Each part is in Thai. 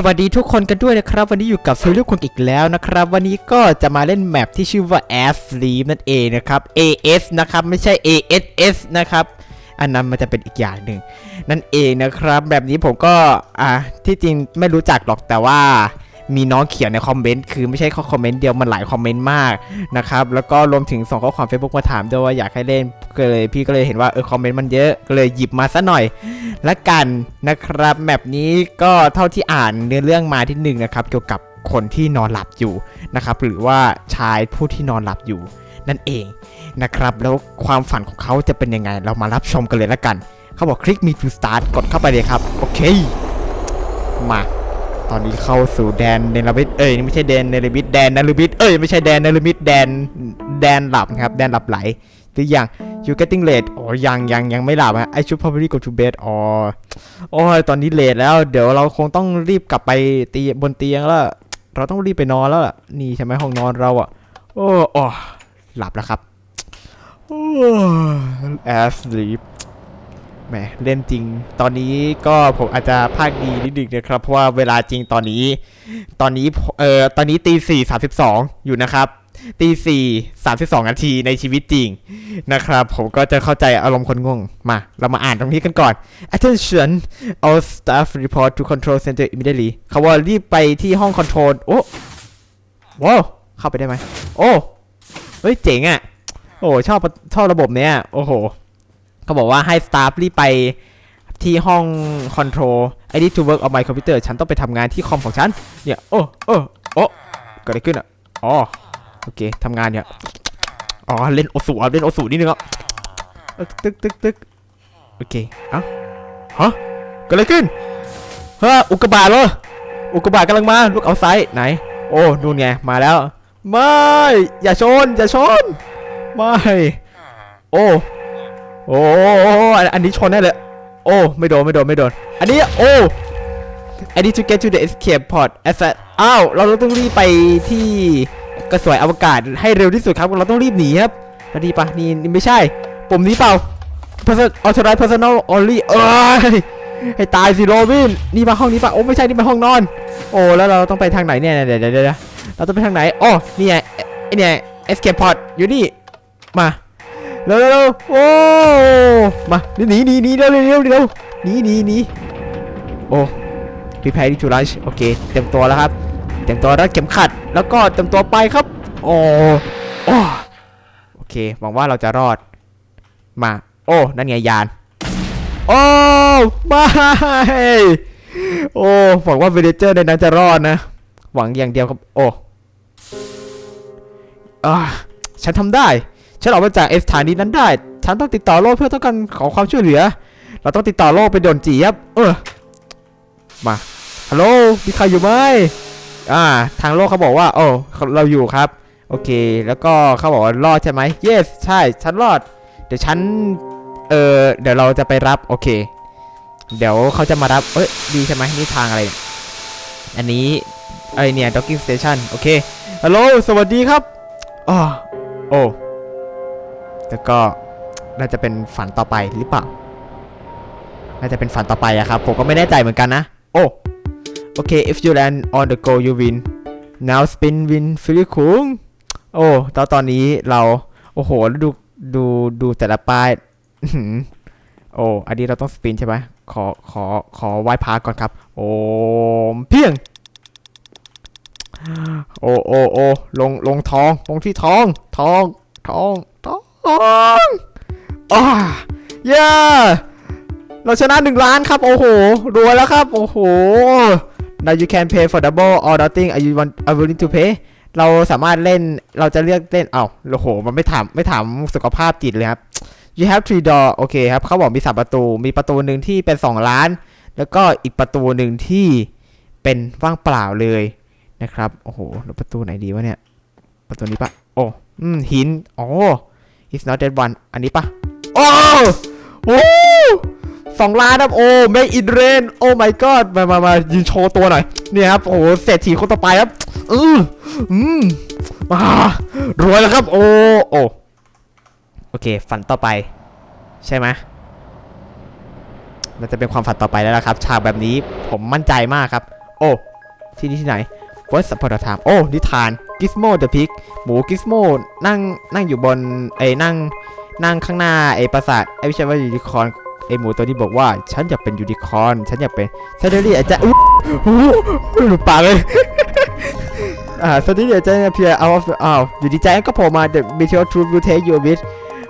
สวัสดีทุกคนกันด้วยนะครับ วันนี้อยู่กับฟิลลิ่คุณอีกแล้วนะครับ วันนี้ก็จะมาเล่นแมปที่ชื่อว่า a s Sleep นั่นเองนะครับ AS นะครับ ไม่ใช่ ASS นะครับ อันนั้นมันจะเป็นอีกอย่างหนึ่งนั่นเองนะครับ แบบนี้ผมก็อ่าที่จริงไม่รู้จักหรอกแต่ว่า มีน้องเขียนในคอมเมนต์คือไม่ใช่ข้อคอมเมนต์เดียวมันหลายคอมเมนต์มากนะครับแล้วก็รวมถึงส่งข้อความ Facebook มาถามด้วยว่าอยากให้เล่นก็เลยพี่ก็เลยเห็นว่าเออคอมเมนต์มันเยอะก็เลยหยิบมาซะหน่อยละกันนะครับแมปนี้ก็เท่าที่อ่านเนื้อเรื่องมาที่หนึ่งนะครับเกี่ยวกับคนที่นอนหลับอยู่นะครับหรือว่าชายผู้ที่นอนหลับอยู่นั่นเองนะครับแล้วความฝันของเขาจะเป็นยังไง เรามารับชมกันเลยละกัน เขาบอกคลิก me to start กดเข้าไปเลยครับ โอเค มา ตอนนี้เข้าสู่แดนเนลบิดเอ้ยไม่ใช่แดนเนลบิดแดนนลบิดเอ้ยไม่ใช่แดนเนลบิดแดนแดนหลับนะครับแดนหลับไหลหรือยัง you getting late อ๋อยังยังยังไม่หลับฮะ I should probably go to bed อ๋อโอ้ยตอนนี้เลทแล้ว เดี๋ยวเราคงต้องรีบกลับไปตีบนเตียงแล้ว เราต้องรีบไปนอนแล้วล่ะนี่ใช่ไหมห้องนอนเราอะโอ้โอหลับแล้วครับโอ้ as sleep แหมเล่นจริง ตอนนี้ก็ผมอาจจะภาคดีนิดนึงนะครับ เพราะว่าเวลาจริงตอนนี้ ตอนนี้เอ่อตอนนี้ตีสี่สามสิบสองอยู่นะครับตีสี่สามสิบสองนาทีในชีวิตจริงนะครับ ผมก็จะเข้าใจอารมณ์คนงง มา เรามาอ่านตรงนี้กันก่อน attention all staff report to control center immediately เขาว่ารีบไปที่ห้องคอนโทรลโอ้ว้าวเข้าไปได้ไหม โอ้ เฮ้ย เจ๋งอะ โอ้ ชอบชอบระบบเนี้ย โอ้โห เขาบอกว่าให้ staff รีบไปที่ห้องคอนโทรล I need to work on my computer ฉันต้องไปทำงานที่คอมของฉัน เนี่ย โอ้โอ้โอ้เกิดอะไรขึ้นอะ อ๋อ โอเคทำงานเนี่ย อ๋อ เล่นโอสูเล่นโอสูนิดนึงอะตึกตึกตึกตึกโอเค เอ้า ฮะ เกิดอะไรขึ้นฮะอุกกาบาตเหรอ อุกกาบาตกำลังมา ลูกเอาไซด์ไหน โอ้ นู่นไง มาแล้ว ไม่ อย่าชน อย่าชน ไม่ โอ้ โอ้อันนี้ชนแน่เลย โอ้ ไม่โดน ไม่โดน ไม่โดน อันนี้ โอ้ I need to get to the escape pod as a อ้าว เราต้องรีบไปที่กระสวยอวกาศให้เร็วที่สุดครับ เราต้องรีบหนีครับแล้วนี่ปะนี่ไม่ใช่ ปุ่มนี้เปล่า Person authorize personal only เอ้ยให้ตายสิโรบิน นี่มาห้องนี้ปะโอ้ไม่ใช่ นี่มาห้องนอน โอ้แล้วเราต้องไปทางไหนเนี่ย เดี๋ยวเดี๋ยวเดี๋ยวเราต้องไปทางไหนอ๋อนี่ไงไอเนี่ย escape pod อยู่นี่ มา เร็วเร็วโอ้มาหนีหนีหนีเร็วเร็วเร็วเร็วหนีหนีหนีโอ้ prepare to lunch โอเคเต็มตัวแล้วครับเต็มตัวรัดเข็มขัด แล้วก็เต็มตัวไปครับ โอ้โอ้โอเคหวังว่าเราจะรอดมา โอ้นั่นไงยาน โอ้ไม่โอ้หวังว่าเวเนเจอร์ในนั้นจะรอดนะ หวังอย่างเดียวครับ โอ้อาฉันทำได้ ฉันออกมาจากเอสถานีนั้นได้ ฉันต้องติดต่อโลกเพื่อต้องการขอความช่วยเหลือ เราต้องติดต่อโลกไปโดนจีบเออ มา ฮัลโหล มีใครอยู่ไหมอ่า ทางโลกเขาบอกว่า โอ้ เราอยู่ครับ โอเค แล้วก็เขาบอกว่ารอดใช่ไหม yes ใช่ ฉันรอด เดี๋ยวฉัน เออเดี๋ยวเราจะไปรับ โอเค เดี๋ยวเขาจะมารับ เอ้ย ดีใช่ไหมนี่ทางอะไร อันนี้ไอเนี่ย docking station โอเค ฮัลโหล สวัสดีครับอ๋อโอ้ แล้วก็น่าจะเป็นฝันต่อไปหรือเปล่า น่าจะเป็นฝันต่อไปอะครับ ผมก็ไม่แน่ใจเหมือนกันนะ โอ้ โอเค if you land on the go you win now spin win ฟิลิคุงโอ้ ตอนตอนนี้เรา โอ้โห ดูดูดูแต่ละป้ายโอ้ อันนี้เราต้องสปินใช่ไหมขอขอขอไหว้พระก่อนครับ โอ้เพียง โอ้โอ้โอ้ลงลงทอง ลงที่ทอง ทอง ทอง ทอง อ่าเย้เราชนะหนึ่งล้านครับโอ้โหรวยแล้วครับโอ้โห now you can pay for double or nothing are you want are willing to pay เราสามารถเล่นเราจะเลือกเล่นเอ้าโอ้โห มันไม่ถามไม่ถามสุขภาพจิตเลยครับ you have three door โอเคครับเขาบอกมีสามประตู มีประตูหนึ่งที่เป็นสองล้าน แล้วก็อีกประตูหนึ่งที่เป็นว่างเปล่าเลยนะครับ โอ้โห แล้วประตูไหนดีวะเนี่ย ประตูนี้ปะโอ้ อืม หิน อ๋อ is not that one อันนี้ปะโอ้โอ้สองล้านครับโอ้ make it rain โอ้ my god มามามายืนโชว์ตัวหน่อย เนี่ยครับ โอ้โหเศรษฐีคนต่อไปครับ อืออืมมารวยแล้วครับ โอ้โอ้โอเค ฝันต่อไป ใช่ไหมมันจะเป็นความฝันต่อไปแล้วละครับ ฉากแบบนี้ผมมั่นใจมากครับ โอ้ ที่นี่ที่ไหน Once upon a time โอ้ นิทาน Gizmo the pig หมู Gizmo นั่งนั่งอยู่บนไอ้นั่งนั่งข้างหน้าไอ้ปราสาทไอ้ไม่ใช่ว่ายูนิคอนไอ้หมูตัวนี้บอกว่าฉันอยากเป็นยูนิคอนฉันอยากเป็นฉันเรียกอาจารย์อุ๊ยโอ้โหหลุดปากเลยอ่าสวัสดีอาจารย์เพียเอาอ้าวอยู่ดีใจก็โผล่มา The Meteor Truth will take you a bit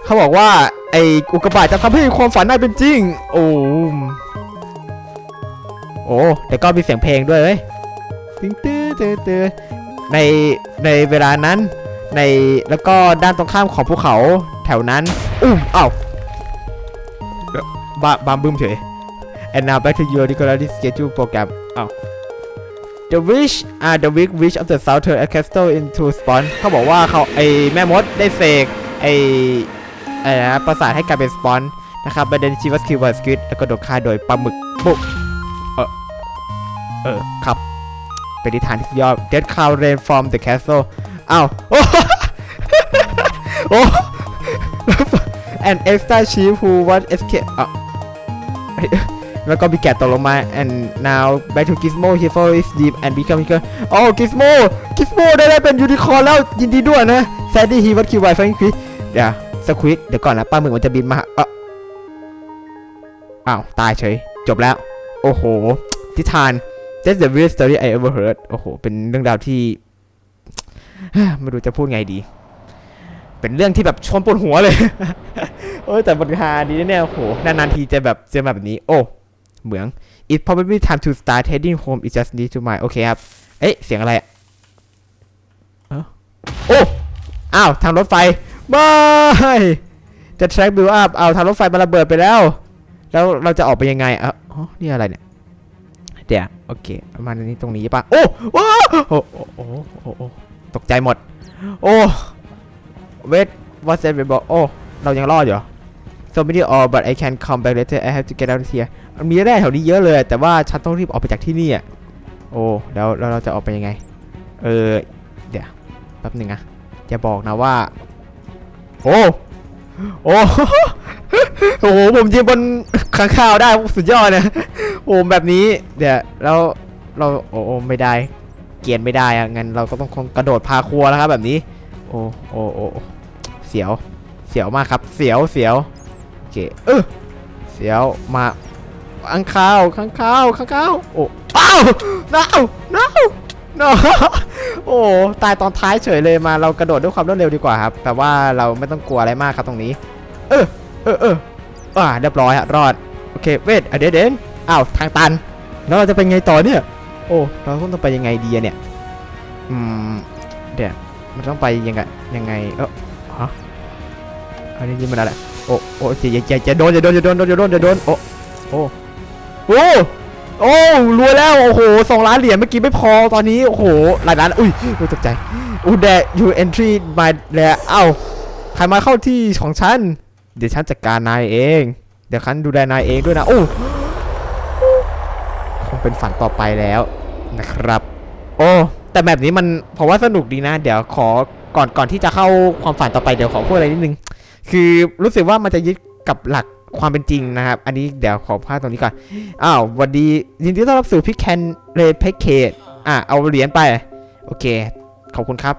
เขาบอกว่าไอ้อุกกาบาตจะทำให้ความฝันได้เป็นจริง โอ้โอ้แล้วก็มีเสียงเพลงด้วยเว้ยตึ้งตื้อตื้อตื้อ ในในเวลานั้นในแล้วก็ด้านตรงข้ามของภูเขาแถวนั้น อุ้มอ้าวบาบามบึ้มเฉย and now back to your regularly scheduled program อ้าว The wish are the weak wish of the southern castle into spawn เขาบอกว่าเขาไอแม่มดได้เสกไอไอนะประสาทให้กลายเป็นสปอนนะครับประเด็นชีวัสคิววัสกิดแล้วก็โดนฆ่าโดยปลาหมึกบุกเออเออครับ เป็นนิทานที่ยอด Dead Cow Rain from the Castle อ้าวโอ้โอ้ and extra sheep who was escape อ้าวแล้วก็มีแกะตกลงมา and now back to Gizmo he fall is deep and become bigger โอ้ Gizmo Gizmo ได้ได้เป็นยูนิคอร์นแล้วยินดีด้วยนะ Sandy he was killed by flying fish เดี๋ยวสควิดเดี๋ยวก่อนนะปลาหมึกมันจะบินมาอ้าอ้าวตายเฉย จบแล้ว โอ้โหทิทาน That's the weirdest story I ever heard โอ้โห เป็นเรื่องราวที่ ไม่รู้จะพูดไงดี เป็นเรื่องที่แบบชวนปวดหัวเลย โอ้ยแต่บนฮาดีแน่ๆโอ้โห นานๆทีจะแบบเจอแบบนี้ โอ้ เหมือง It's probably time to start heading home It just need to my โอเคครับ เอ๊ะ เสียงอะไรอะอ้าโอ้ อ้าว ทางรถไฟไม่จะ track build up เอาทางรถไฟมันระเบิดไปแล้ว แล้วเราจะออกไปยังไงอะอ๋อนี่อะไรเนี่ย เดี๋ยวโอเคประมาณนี้ตรงนี้ปะโอ้โอ้โอ้โอ้โอ้โอ้ตกใจหมด โอ้เวท what's that บอกโอ้เรายังรอดอยู่ so many all but I can come back later I have to get out of here มันมีแร่แถวนี้เยอะเลย แต่ว่าฉันต้องรีบออกไปจากที่นี่อะโอ้แล้วเราจะออกไปยังไง เออเดี๋ยวแป๊บหนึ่งอะจะบอกนะว่า โอ้โอ้โอ้โหผมยืนบนข้างข่าวได้สุดยอดนะ โอ้แบบนี้ เดี๋ยวแล้วเราโอ้ไม่ได้ เกียนไม่ได้อะงั้นเราก็ต้องคงกระโดดพาครัวแล้วครับแบบนี้ โอ้โอ้โอ้เสียว เสียวมากครับ เสียวเสียวโอเคเออเสียวมาข้างข้าวข้างข้าวข้างข้าวโอ้อ้าวน้าวน้าวน้าโอ้ตายตอนท้ายเฉยเลยมาเรากระโดดด้วยความรวดเร็วดีกว่าครับ แต่ว่าเราไม่ต้องกลัวอะไรมากครับตรงนี้ เออเออเอออ่าเรียบร้อยฮะรอดโอเคเวทอเดเดน อ้าวทางตัน แล้วเราจะไปไงต่อเนี่ย โอ้เราต้องไปยังไงดีอะเนี่ย อืมเดี๋ยวมันต้องไปยังไงยังไง เออฮะอันนี้นี่มันอะไรโอ้โอ้จะจะจะจะโดนจะโดนจะโดนจะโดนจะโดนโอ้โอ้โอ้โอ้รวยแล้ว โอ้โหสองล้านเหรียญเมื่อกี้ไม่พอตอนนี้โอ้โหหลายล้านอุ้ยอุ้ยตกใจอู้แดยูเอนทรีมาแล้วเอ้าใครมาเข้าที่ของฉัน เดี๋ยวฉันจัดการนายเอง เดี๋ยวฉันดูแลนายเองด้วยนะ โอ้คง เป็นฝันต่อไปแล้วนะครับ โอ้แต่แบบนี้มันผมว่าสนุกดีนะ เดี๋ยวขอก่อนก่อนที่จะเข้าความฝันต่อไปเดี๋ยวขอพูดอะไรนิดนึง คือรู้สึกว่ามันจะยึดกับหลักความเป็นจริงนะครับ อันนี้เดี๋ยวขอพาดตรงนี้ก่อน อ้าววันดียินดีต้อนรับสู่พิกแคนเรแพ็กเกจอะเอาเหรียญไป โอเค ขอบคุณครับ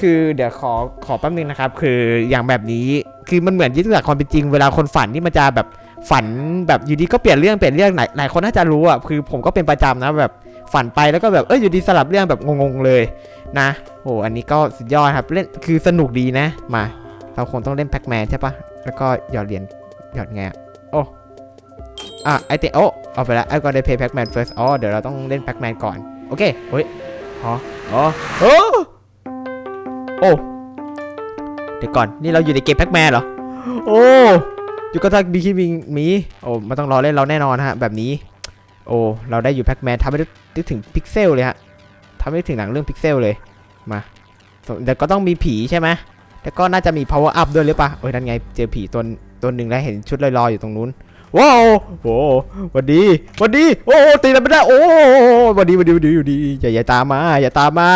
คือเดี๋ยวขอขอแป๊บนึงนะครับ คืออย่างแบบนี้ คือมันเหมือนยึดหลักความเป็นจริง เวลาคนฝันนี่มันจะแบบ ฝันแบบอยู่ดีก็เปลี่ยนเรื่องเปลี่ยนเรื่องไหลายหลายคนน่าจะรู้อะคือผมก็เป็นประจำนะแบบฝันไปแล้วก็แบบเอ้ยอยู่ดีสลับเรื่องแบบงงๆเลยนะโอ้อันนี้ก็สุดยอดครับเล่นคือสนุกดีนะมาเราคงต้องเล่นแพ็กแมนใช่ปะแล้วก็หยอดเหรียญหยอดไงโอ้อะไอเตโอเอาไปล้วไอก็ได้ pay pac man first อ๋อเดี๋ยวเราต้องเล่นแพ็กแมนก่อนโอเคเฮ้ยอ๋ออ๋อโอ้โอ้เดี๋ยวก่อนนี่เราอยู่ในเกมแพ็กแมนเหรอโอ้ ยูกาตาบีคิมิงมีโอ้มันต้องรอเล่นเราแน่นอนฮะ แบบนี้ โอ้ เราได้อยู่แพ็กแมนทำให้นึกถึงพิกเซลเลยฮะทำให้ถึงหนังเรื่องพิกเซลเลย มาแต่ก็ต้องมีผีใช่ไหมแต่ก็น่าจะมี power up ด้วยหรือปะโอ้ยนั่นไง เจอผีตัวตัวหนึ่งแล้วเห็นชุดลอยๆอยู่ตรงนู้น ว้าวโอ้วันดีวันดีโอ้ตีอะไรไม่ได้โอ้วันดีวันดีวันดีหวันดีอย่าอย่าตามมาอย่าตามมา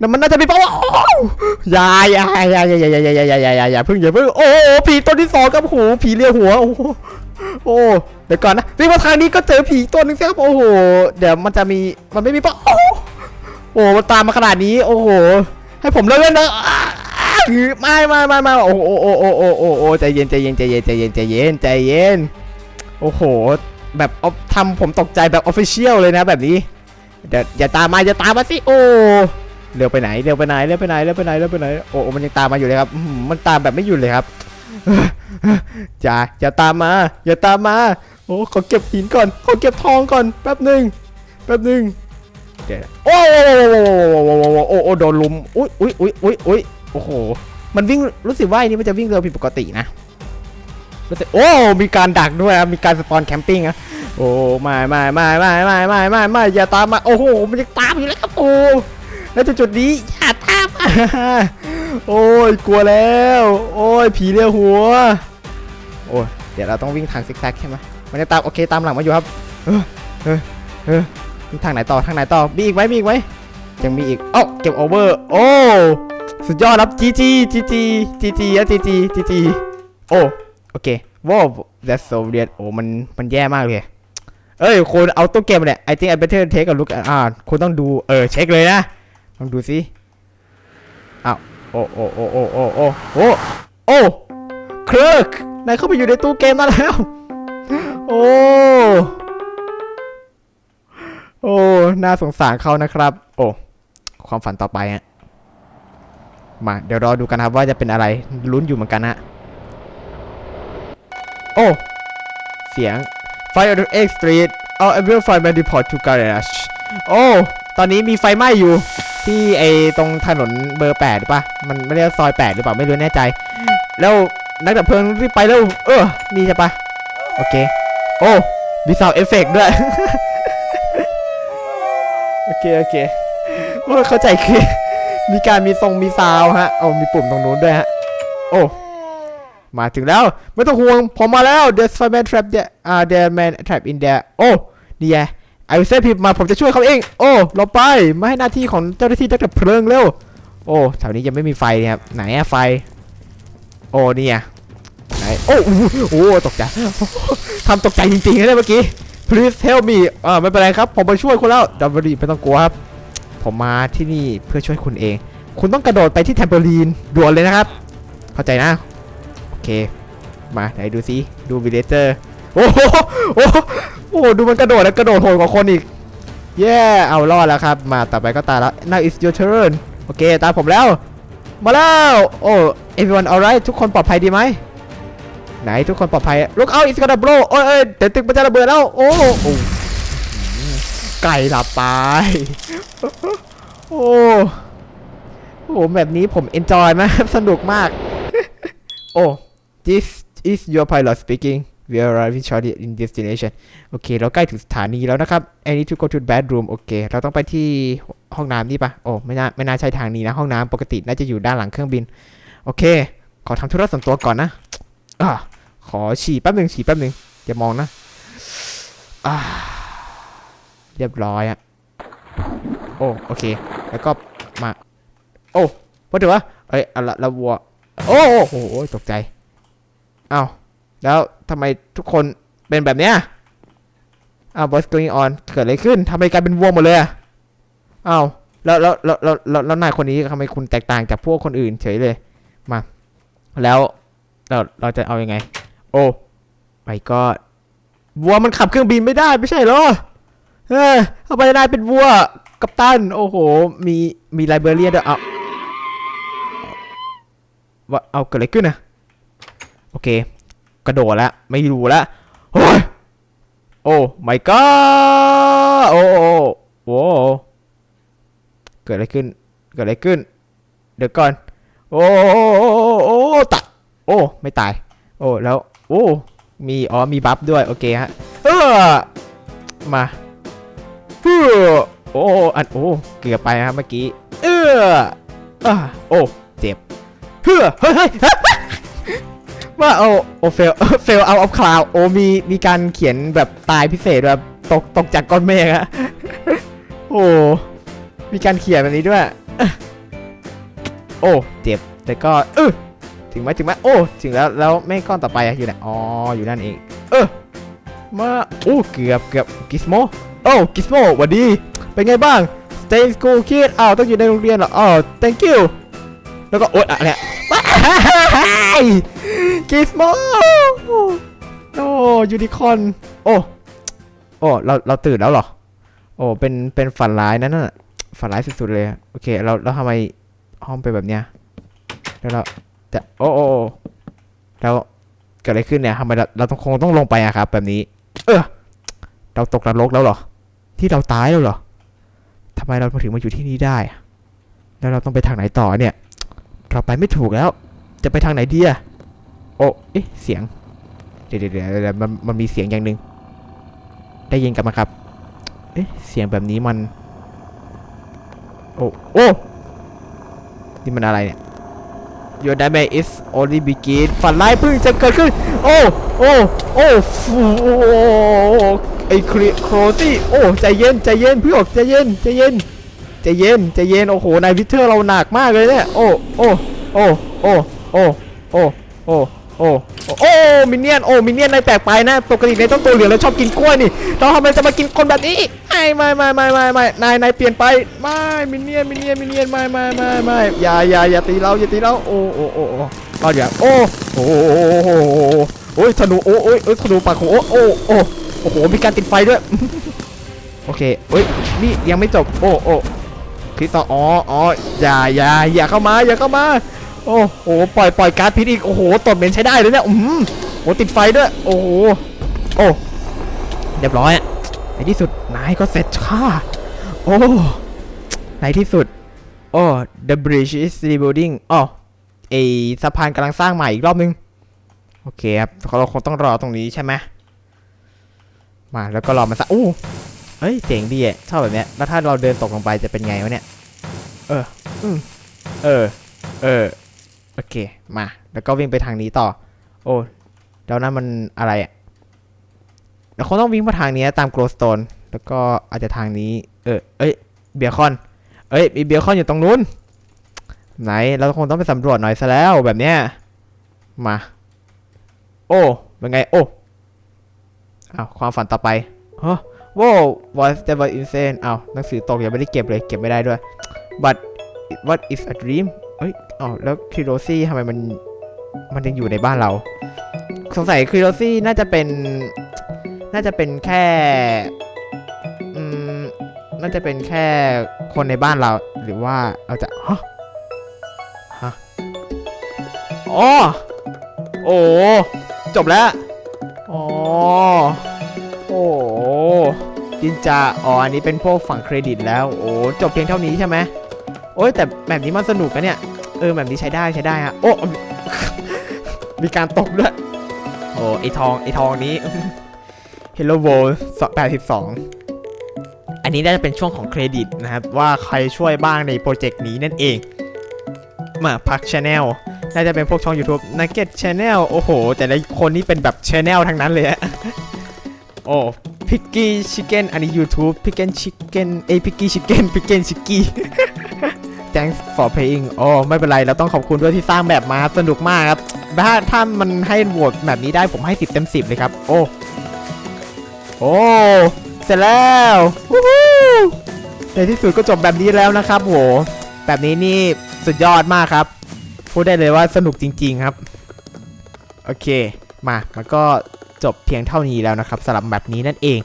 นั่นมันน่าจะมี power โอ้อย่าอย่าอย่าอย่าอย่าอย่าอย่าอย่าอย่าอย่าอย่าเพิ่งอย่าเพิ่งโอ้ผีตัวที่สองกับหูผีเลียหัวโอ้โอ้เดี๋ยวก่อนนะวิ่งมาทางนี้ก็เจอผีตัวหนึ่งสิครับโอ้โหเดี๋ยวมันจะมีมันไม่มีปะโอ้โอ้มันตามมาขนาดนี้ โอ้โห ให้ผมเลิกเล่นนะไม่ไม่ไม่ไม่โอ้โอ้โอ้โอ้โอ้ใจเย็นใจเย็นใจเย็นใจเย็นใจเย็นใจเย็น โอ้โห แบบเอาทำผมตกใจแบบออฟฟิเชียลเลยนะแบบนี้ เดี๋ยวอย่าตามมาอย่าตามมาสิโอ้เร็วไปไหนเร็วไปไหนเร็วไปไหนเร็วไปไหนเร็วไปไหนโอ้มันยังตามมาอยู่เลยครับมันตามแบบไม่หยุดเลยครับอย่าอย่าตามมาอย่าตามมาโอ้ขอเก็บหินก่อนขอเก็บทองก่อนแป๊บหนึ่งแป๊บหนึ่งเดี๋ยวโอ้โอ้โอ้โดนลุมอุ้ยอุ้ยอุ้ยอุ้ยอุ้ยโอ้โหมันวิ่งรู้สึกว่าอันนี้มันจะวิ่งเร็วผิดปกตินะ โอ้มีการดักด้วยมีการสปอนแคมปิ้งอะโอ้ไม่ไม่ไม่ไม่ไม่ไม่ไม่ไม่อย่าตามมาโอ้โหมันยังตามอยู่เลยครับโอ้แล้วจุดนี้อย่าตามมาโอ้ยกลัวแล้ว โอ้ยผีเลี้ยวหัว โอ้ยเดี๋ยวเราต้องวิ่งทางซิกแซกใช่ไหมมันจะตามโอเคตามหลังมาอยู่ครับเออเออเออทางไหนต่อทางไหนต่อมีอีกไหมมีอีกไหมยังมีอีกเอ้าเก็บโอเวอร์โอ้สุดยอดครับจีจีจีจีจีจีอะจีจีจีจีโอ้ โอเคว้าว that's so weird โอ้มันมันแย่มากเลย เอ้ยคุณเอาตัวเกมเนี่ย I think I better take a look at อ่าคุณต้องดู เออ เช็คเลยนะลองดูสิอ้าวโอ้โอ้โอ้โอ้โอ้โอ้โอ้โอ้เคริร์กนายเข้าไปอยู่ในตู้เกมนั่นแล้ว โอ้ โอ้ น่าสงสารเขานะครับ โอ้ ความฝันต่อไปฮะมา เดี๋ยวรอดูกันครับว่าจะเป็นอะไรลุ้นอยู่เหมือนกันฮะ โอ้ เสียง Fire to X Street All Every Fireman Report to Garage โอ้ ตอนนี้มีไฟไหม้อยู่ ที่ไอตรงถนนเบอร์8หรือปะมันไม่เรียกซอย 8 หรือเปล่า ไม่รู้แน่ใจ แล้วนักดับเพลิงรีบไปเร็วเออ นี่ใช่ปะโอเค โอ้ มีซาวเอฟเฟกด้วย โอเค โอเคโอ้ยเข้าใจคือ มีการมีทรงมีซาวฮะ โอ้มีปุ่มตรงนู้นด้วยฮะ โอ้ มาถึงแล้ว ไม่ต้องห่วง ผมมาแล้ว there's fireman trap the อ่า there man trap in there โอ้ นี่ไงไอเซพิมมาผมจะช่วยเขาเอง โอ้หลบไปไม่ให้หน้าที่ของเจ้าหน้าที่ดับเพลิงเร็ว โอ้แถวนี้ยังไม่มีไฟครับ ไหนอะไฟ โอ้นี่อะไหนโอ้โอ้ตกใจทำตกใจจริงๆเลยเมื่อกี้ please help me อ่าไม่เป็นไรครับ ผมมาช่วยคุณแล้วดับเบิลไม่ต้องกลัวครับ ผมมาที่นี่เพื่อช่วยคุณเอง คุณต้องกระโดดไปที่แทมเปอรีนด่วนเลยนะครับ เข้าใจนะ เค มาไหนดูซิดูวิเลเจอร์โอ้โหโอ้โหดูมันกระโดดแล้วกระโดดโหดกว่าคนอีกเย้เอารอดแล้วครับ มาต่อไปก็ตายแล้ว now is your turn โอเค ตามผมแล้ว มาแล้วโอ้ everyone alright ทุกคนปลอดภัยดีไหมไหนทุกคนปลอดภัย look out it's gonna blow โอ้ยเอ้ยเดี๋ยวตึกมันจะระเบิดแล้ว โอ้โหโอ้ไก่หลับตายโอ้โหแบบนี้ผม enjoy มากสนุกมาก โอ้ this is your pilot speaking we are arriving shortly in destination โอเค เราใกล้ถึงสถานีแล้วนะครับ I need to go to the bedroom โอเค เราต้องไปที่ห้องน้ำนี่ปะโอ้ ไม่น่า ไม่น่าใช่ทางนี้นะ ห้องน้ำปกติน่าจะอยู่ด้านหลังเครื่องบิน โอเค ขอทำธุระส่วนตัวก่อนนะอขอฉี่แป๊บหนึ่งฉี่แป๊บหนึ่งอย่ามองนะเรียบร้อยอะโอ้ โอเค แล้วก็มา โอ้ว่าถือว่าเอ้ยอะไรละวัว โอ้โห ตกใจ อ้าวแล้วทำไมทุกคนเป็นแบบเนี้ยอ้าว what's going on เกิดอะไรขึ้นทำไมกลายเป็นวัวหมดเลยอะอ้าวแล้วแล้วแล้วแล้วแล้วแล้วนายคนนี้ทำไมคุณแตกต่างจากพวกคนอื่นเฉยเลย มา แล้วเราเราจะเอาอยัางไง โอ้ไปก็วัวมันขับเครื่องบินไม่ได้ไม่ใช่เหรอ เออทำไมนายเป็นวัวกัปตัน โอ้โห มีมีไลเบเรียด้วยเอาว่าเอาเกิดอะไรขึ้นนะ โอเค กระโดดแล้วไม่รู้แล้วโอ้ยโอ้ my god โอ้โอ้โอ้เกิดอะไรขึ้น เกิดอะไรขึ้น เดี๋ยวก่อน โอ้โอ้โอ้โอ้โอ้ตะโอไม่ตาย โอ้ แล้ว โอ้ มี อ๋อ มีบัฟด้วย โอเคฮะ เออ มาเฮ้อโอ้ อัน โอ้ เกือบไปนะครับเมื่อกี้ เอออ่าโอ้ เจ็บเฮ้อเฮ้ยเฮ้ยเฮ้ย ว่าโอ้โอเฟลเฟลเอาออฟคลาวโอ้มีมีการเขียนแบบตายพิเศษแบบตกตกจากก้อนเมฆอะโอ้มีการเขียนแบบนี้ด้วย โอ้เจ็บแต่ก็เออถึงไหมถึงไหมโอ้ถึงแล้วแล้วเมฆก้อนต่อไปอยู่ไหนอ๋ออยู่นั่นเอง เออมาโอ้เกือบเกือบกิสโมโอ้กิสโมหวัสดี เป็นไงบ้าง stay in school kid อ้าวต้องอยู่ในโรงเรียนเหรออ้าว thank you แล้วก็โอ๊ยอะไรอะว้าย กิสโมโอ้ยูนิคอน โอ้โอ้เราเราตื่นแล้วเหรอ โอ้เป็นเป็นฝันร้ายนั่นน่ะฝันร้ายสุดๆเลยโอเคเราเราทำไมห้องเป็นแบบเนี้ยแล้วเราจะโอ้โอ้โอ้แล้วเกิดอะไรขึ้นเนี่ยทำไมเราเราต้องคงต้องลงไปอะครับ แบบนี้ เออเราตกนรกแล้วเหรอ ที่เราตายแล้วเหรอทำไมเราถึงมาอยู่ที่นี่ได้ แล้วเราต้องไปทางไหนต่อเนี่ย เราไปไม่ถูกแล้ว จะไปทางไหนดีอะ อ้เอ๊ะเสียง เดี๋ยวเดี๋ยวเดี๋ยวมันมันมีเสียงอย่างหนึ่งได้ยินกันไหมครับ เอ๊ะเสียงแบบนี้มัน โอ้โอ้นี่มันอะไรเนี่ย Your nightmare is only begin ฝันร้ายเพิ่งจะเกิดขึ้น โอ้ โอ้ โอ้ฟูโอ้ไอ้ครีโครซี่โอ้ ใจเย็น ใจเย็น พี่อกใจเย็น ใจเย็น ใจเย็น ใจเย็น โอ้โห นายวิเทอร์เราหนักมากเลยเนี่ย โอ้ โอ้ โอ้ โอ้ โอ้ โอ้ อ้โอ้โอ้มินเนี่ยนโอ้มินเนี่ยนนายแปลกไปนะปกตินายต้องตัวเหลืองแล้วชอบกินกล้วยนี่เราทำไมจะมากินคนแบบนี้ไม่ไม่ไม่ไม่ไม่ไม่นายนายเปลี่ยนไปไม่มินเนี่ยนมินเนี่ยนมินเนี่ยนไม่ไม่ไม่ไม่อย่าอย่าอย่าตีเราอย่าตีเราโอ้โอ้โอ้โอ้ก็อย่าโอ้โอ้โหโอ้ยธนูโอ้โอ้ยเอ้ยธนูปากของโอ้โอ้โอ้โอ้โหมีการติดไฟด้วยโอเคเอ้ยนี่ยังไม่จบโอ้โอ้คริสต์อ๋ออ๋ออย่าอย่าอย่าเข้ามาอย่าเข้ามา โอ้โห ปล่อยปล่อยการ์ดพิษอีก โอ้โห ตดเหม็นใช้ได้เลยเนี่ย อืมโอ้ติดไฟด้วย โอ้โห โอ้ เรียบร้อยอะในที่สุด นายก็เสร็จค่ะโอ้ ในที่สุด โอ้ the bridge is rebuilding อ๋อไอสะพานกำลังสร้างใหม่อีกรอบนึง โอเคครับ เราคงต้องรอตรงนี้ใช่ไหม มาแล้วก็รอมันสะอู้เฮ้ย เจ๋งดีอะชอบแบบเนี้ย แล้วถ้าเราเดินตกลงไปจะเป็นไงวะเนี่ย เออ อืมเออ เออ โอเค มา แล้วก็วิ่งไปทางนี้ต่อ โอ้แล้วนั่นมันอะไรอะเราคงต้องวิ่งมาทางนี้ตามโกลสโตน แล้วก็อาจจะทางนี้ เออ เอ้ย เบียคอน เอ้ยมีเบียคอนอยู่ตรงนู้น ไหน เราคงต้องไปสำรวจหน่อยซะแล้วแบบเนี้ย มา โอ้ เป็นไง โอ้อ้าวความฝันต่อไปฮะว้าว was that was insane อ้าวหนังสือตกยังไม่ได้เก็บเลย เก็บไม่ได้ด้วย but what is a dream เอ้ย อ้าวแล้วคิโรซี่ทำไมมันมันยังอยู่ในบ้านเรา สงสัยคิโรซี่น่าจะเป็น น่าจะเป็นแค่อืมน่าจะเป็นแค่คนในบ้านเรา หรือว่าเราจะฮะฮะอ๋อโอ้จบแล้วอ๋อโอ้จินจาอ๋ออันนี้เป็นพวกฝั่งเครดิตแล้ว โอ้จบเพียงเท่านี้ใช่ไหมโอ้ยแต่แบบนี้มันสนุกนะเนี่ย เออแบบนี้ใช้ได้ใช้ได้ฮะโอ้ มีการตกด้วย โอ้ไอทองไอทองนี้ Hello World 82 อันนี้น่าจะเป็นช่วงของเครดิตนะครับ ว่าใครช่วยบ้างในโปรเจกต์นี้นั่นเอง มาพักช n แนลน่าจะเป็นพวกช่อง YouTube Nugget Channel โอ้โห แต่ละคนนี่เป็นแบบ Channel ทั้งนั้นเลยอะโอ้พิกกี้ชิคเก้นอันนี้ YouTube พิกเก้นชิคเก้นเอ้พิกกี้ชิคเก้นพิกเก้นชิคกี้ thanks for playing โอ้ไม่เป็นไร เราต้องขอบคุณด้วยที่สร้างแบบมาสนุกมากครับ ถ้าถ้ามันให้โหวตแบบนี้ได้ผมให้ 10 เต็ม 10 เลยครับ โอ้ โอ้ เสร็จแล้วในที่สุดก็จบแบบนี้แล้วนะครับโห แบบนี้นี่สุดยอดมากครับ พูดได้เลยว่าสนุกจริง ๆครับ โอเค มา มันก็ จบเพียงเท่านี้แล้วนะครับสำหรับแบบนี้นั่นเอง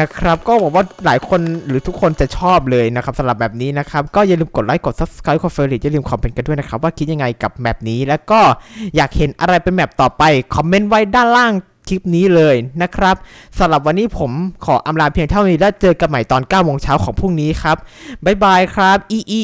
นะครับก็หวังว่าหลายคนหรือทุกคนจะชอบเลยนะครับสำหรับแบบนี้นะครับก็อย่าลืมกดไลค์กด subscribe กด favorite อย่าลืมคอมเมนต์กันด้วยนะครับว่าคิดยังไงกับแมปนี้ แล้วก็อยากเห็นอะไรเป็นแมปต่อไปคอมเมนต์ไว้ด้านล่างคลิปนี้เลยนะครับสำหรับวันนี้ผมขออำลาเพียงเท่านี้แล้วเจอกันใหม่ตอน9โมงเช้าของพรุ่งนี้ครับบ๊ายบายครับอีอี